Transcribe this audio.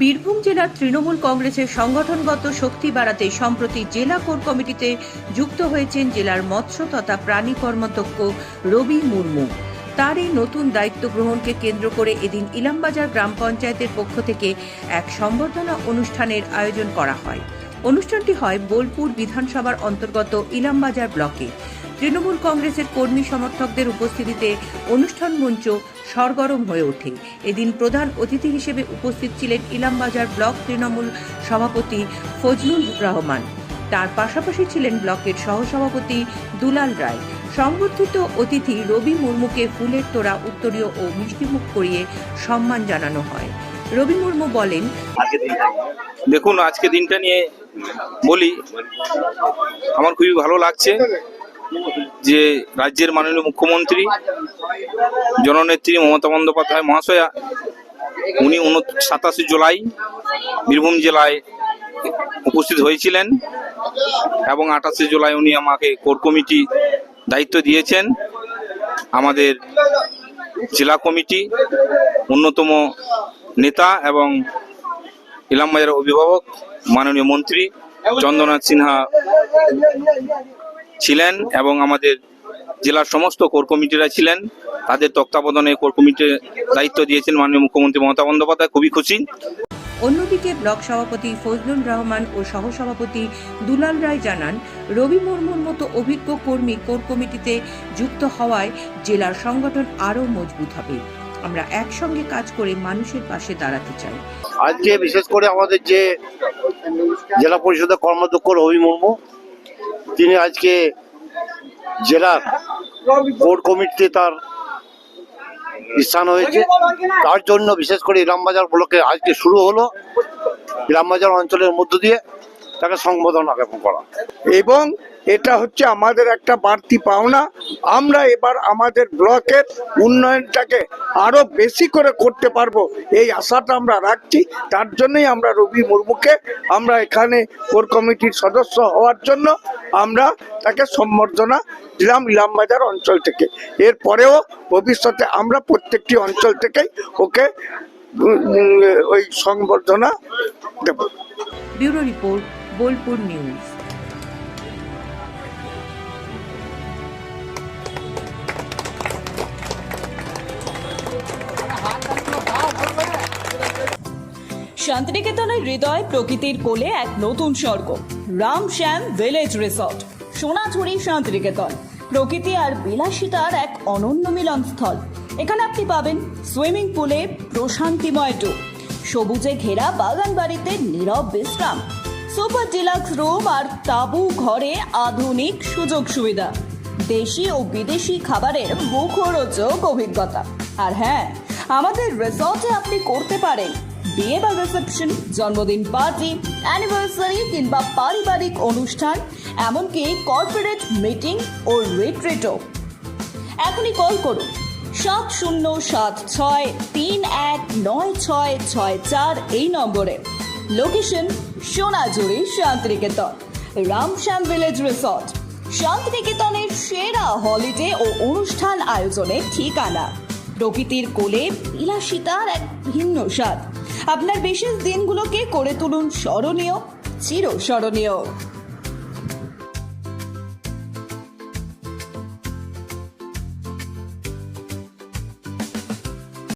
বীরভূম জেলার তৃণমূল কংগ্রেসের সংগঠনগত শক্তি বাড়াতে সম্প্রতি জেলা কোর কমিটিতে যুক্ত হয়েছেন জেলার মৎস্য তথা প্রাণী কর্মতজ্ঞ রবি মুর্মু। তার এই নতুন দায়িত্ব গ্রহণকে কেন্দ্র করে এদিন ইলামবাজার গ্রাম পঞ্চায়েতের পক্ষ থেকে এক সম্বর্ধনা অনুষ্ঠানের আয়োজন করা হয়। অনুষ্ঠানটি হয় বোলপুর বিধানসভার অন্তর্গত ইলামবাজার ব্লকে। তৃণমূল কংগ্রেসের কর্মী সমর্থকদের উপস্থিতিতে অনুষ্ঠান মঞ্চ সরগরম হয়ে ওঠে। এদিন প্রধান অতিথি হিসেবে উপস্থিত ছিলেন ইলামবাজার ব্লক তৃণমূল সভাপতি ফজলুল রহমান। তার পাশাপাশি ছিলেন ব্লকের সহসভাপতি দুলাল রায়। সংবর্ধিত অতিথি রবি মুর্মুকে ফুলের তোড়া, উত্তরীয় ও মিষ্টিমুখ করিয়ে সম্মান জানানো হয়। রবি মুর্মু বলেন দেখুন, আজকে দিনটা নিয়ে বলি, আমার খুবই ভালো লাগছে। যে রাজ্যের মাননীয় মুখ্যমন্ত্রী, জননেত্রী মমতা বন্দ্যোপাধ্যায় মহাশয়া, উনি উন সাতাশে জুলাই বীরভূম জেলায় উপস্থিত হয়েছিলেন এবং আঠাশে জুলাই উনি আমাকে কোর কমিটি দায়িত্ব দিয়েছেন। আমাদের জেলা কমিটি অন্যতম নেতা এবং ইলামবাজার অভিভাবক, মাননীয় মন্ত্রী চন্দ্রনাথ সিনহা ছিলেন এবং আমাদের জেলার সমস্ত কোর কমিটিরা ছিলেন। তাদের তত্ত্বাবধানে কোর কমিটির দায়িত্ব দিয়েছেন মাননীয় মুখ্যমন্ত্রী মমতা বন্দ্যোপাধ্যায়। খুবই খুশি। অন্যদিকে ব্লক সভাপতি ফজলুর রহমান ও সহসভাপতি দুলাল রায় জানান রবি মুর্মুর মতো অভিজ্ঞ কর্মী কোর কমিটিতে যুক্ত হওয়ায় জেলার সংগঠন আরও মজবুত হবে। আমরা একসঙ্গে কাজ করে মানুষের পাশে দাঁড়াতে চাই। আজকে বিশেষ করে আমাদের যে জেলা পরিষদের কর্মাধ্যক্ষ রবি মুর্মু তিনি আজকে জেলার বোর্ড কমিটিতে তার স্থান হয়েছে। তার জন্য বিশেষ করে ইলামবাজার ব্লকে আজকে শুরু হলো। ইলামবাজার অঞ্চলের মধ্য দিয়ে তাকে সংবোধনা জ্ঞাপন করা। এবং এটা হচ্ছে আমাদের একটা বাড়তি পাওনা। আমরা এবার আমাদের ব্লকের উন্নয়নটাকে আরও বেশি করে করতে পারব এই আশাটা আমরা রাখছি। তার জন্যই আমরা রবি মুর্মুকে আমরা এখানে কোর কমিটির সদস্য হওয়ার জন্য আমরা তাকে সম্বর্ধনা দিলাম ইলামবাজার অঞ্চল থেকে। এরপরেও ভবিষ্যতে আমরা প্রত্যেকটি অঞ্চল থেকেই ওকে ওই সংবর্ধনা দেবো। Bureau report Bolpur news. শান্তিনিকেতনের হৃদয় প্রকৃতির কোলে এক নতুন স্বর্গ রাম শ্যাম ভিলেজ রিসর্ট, সোনাঝুরি শান্তিনিকেতন। প্রকৃতি আর বিলাসিতার এক অনন্য মিলনস্থল। এখানে আপনি পাবেন সুইমিং পুলে প্রশান্তিময় টুর সবুজে ঘেরা বাগান বাড়িতে নীরব বিশ্রাম সুপার ডিলাক্স রুম আর তাবু ঘরে আধুনিক সুযোগ সুবিধা। দেশি ও বিদেশি খাবারের মুখরোচক অভিজ্ঞতা। আর হ্যাঁ আমাদের রিসর্টে আপনি করতে পারেন। বিয়ে বা রিসেপশন, জন্মদিন পার্টি, অ্যানিভার্সারি কিংবা পারিবারিক অনুষ্ঠান, এমনকি কর্পোরেট মিটিং ও রিট্রিটও। এখনই কল করুন। সাত শূন্য সাত ছয় তিন এক নয় ছয় ছয় চার এই নম্বরে। Location Sonajhuri Santiniketan Ramshyam village resort শান্তিনিকেতনের সেরা হলিডে ও অনুষ্ঠান আয়োজনের ঠিকানা। প্রকৃতির কোলে বিলাসিতার এক ভিন্ন স্বাদ। আপনার বিশেষ দিনগুলোকে করে তুলুন স্মরণীয়, চিরস্মরণীয়।